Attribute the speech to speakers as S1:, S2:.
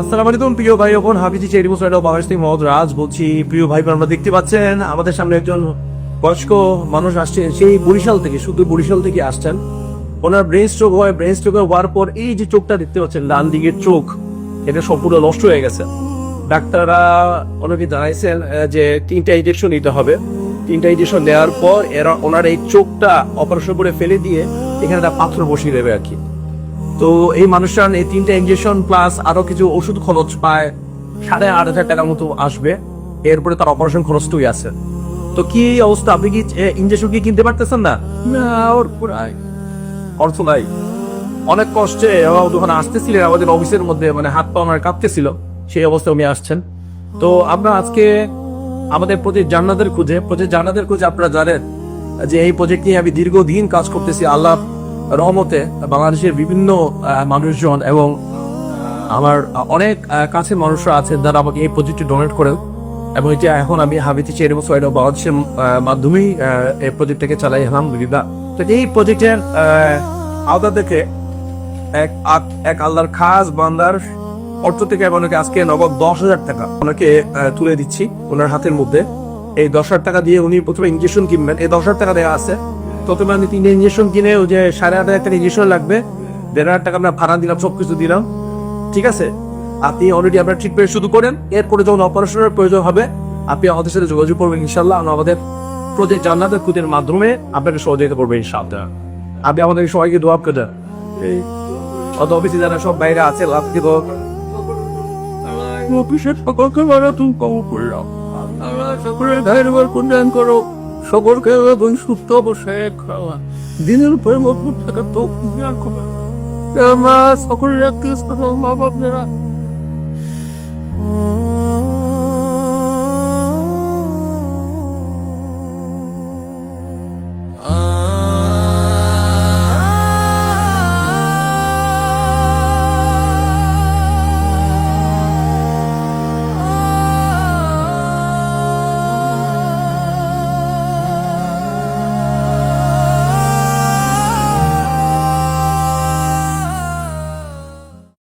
S1: আসসালামু আলাইকুম প্রিয় ভাই বোন হাফিজি চেরি মুসাইড বাংলাদেশ থেকে মোহাম্মদ রাজ বলছি প্রিয় ভাই বোন, আমরা দেখতে পাচ্ছেন আমাদের সামনে একজন বয়স্ক মানুষ আসছে সেই বরিশাল থেকে শুধু বরিশাল থেকে আসছেন। ওনার ব্রেন স্ট্রোক হয় ব্রেন স্ট্রোক হওয়ার পর এই যে চোখটা দেখতে পাচ্ছেন ডান দিকের চোখ এটা সম্পূর্ণ নষ্ট হয়ে গেছে। ডাক্তাররা ওনাকে জানাইছেন যে তিনটা ইঞ্জেকশন নিতে হবে। তিনটা ইঞ্জেকশন নেওয়ার পর এরা ওনার এই চোখটা অপারেশন করে ফেলে দিয়ে এখানে একটা পাথর বসিয়ে দেবে আর কি। তো এই মানুষটার এই তিনটা ইঞ্জেকশন প্লাস আরও কিছু ওষুধ খরচ পায় সাড়ে আট হাজার টাকার মতো আসবে। এরপরে তার অপারেশন খরচটুই আছে। তো কি অবস্থা? আপনি কি ইঞ্জেকশন কি কিনতে পারতেছেন না? না, ওর পুরাই। অর্থ নাই। অনেক কষ্টে যখন আসতেছিলেন আমাদের অফিসের মধ্যে মানে হাত পা আমার কাঁপতেছিল। সেই অবস্থায় উনি আসছেন। তো আমরা আজকে আমাদের প্রজেক্ট জান্নাতের খুঁজে, প্রজেক্ট জান্নাতের খুঁজে আপনারা জানেন যে এই প্রজেক্ট নিয়ে আমি দীর্ঘদিন কাজ করতেছি। আল্লাহ রহমতে বাংলাদেশের বিভিন্ন মানুষজন এবং আমার অনেক কাছের মানুষরা আছেন যারা আমাকে এই প্রজেক্টটি ডোনেট করেন এবং এটা এখন আমি হাবিতি চেয়ার এবং সোয়াইড বাংলাদেশের মাধ্যমেই এই প্রজেক্টটাকে চালাই আলহামদুলিল্লাহ তো এই প্রজেক্টের আওতা থেকে এক এক আল্লাহর খাস বান্দার অর্থ থেকে আমি ওনাকে আজকে নগদ দশ হাজার টাকা ওনাকে তুলে দিচ্ছি ওনার হাতের মধ্যে। এই দশ হাজার টাকা দিয়ে উনি প্রথমে ইঞ্জেকশন কিনবেন। এই দশ হাজার টাকা দেওয়া আছে। প্রথমে আমি তিনটে ইঞ্জেকশন কিনে ওই যে সাড়ে আট হাজার টাকা ইঞ্জেকশন লাগবে দেড় হাজার টাকা আমরা ভাড়া দিলাম সবকিছু দিলাম। ঠিক আছে? আপনি অলরেডি আপনার ট্রিটমেন্ট শুরু করেন এরপরে যখন অপারেশনের প্রয়োজন হবে আপনি আমাদের সাথে যোগাযোগ করবেন ইনশাল্লাহ আমরা আমাদের প্রজেক্ট জান্নাতের খুদের মাধ্যমে আপনাকে সহযোগিতা করবেন ইনশাআল্লাহ। আপনি আমাদের সবাইকে দোয়া করে দেন। এই অত অফিসে যারা সব বাইরে আছে লাভ দিব। অফিসের সকলকে মারা তুমি কম করলাম। সকলের ধৈর্য কল্যাণ করো। সকলকে এবং সুস্থ অবস্থায় খাওয়া। দিনের উপরে মজবুত থাকা তো আর করা সকলের একত্রিশ মা বাপ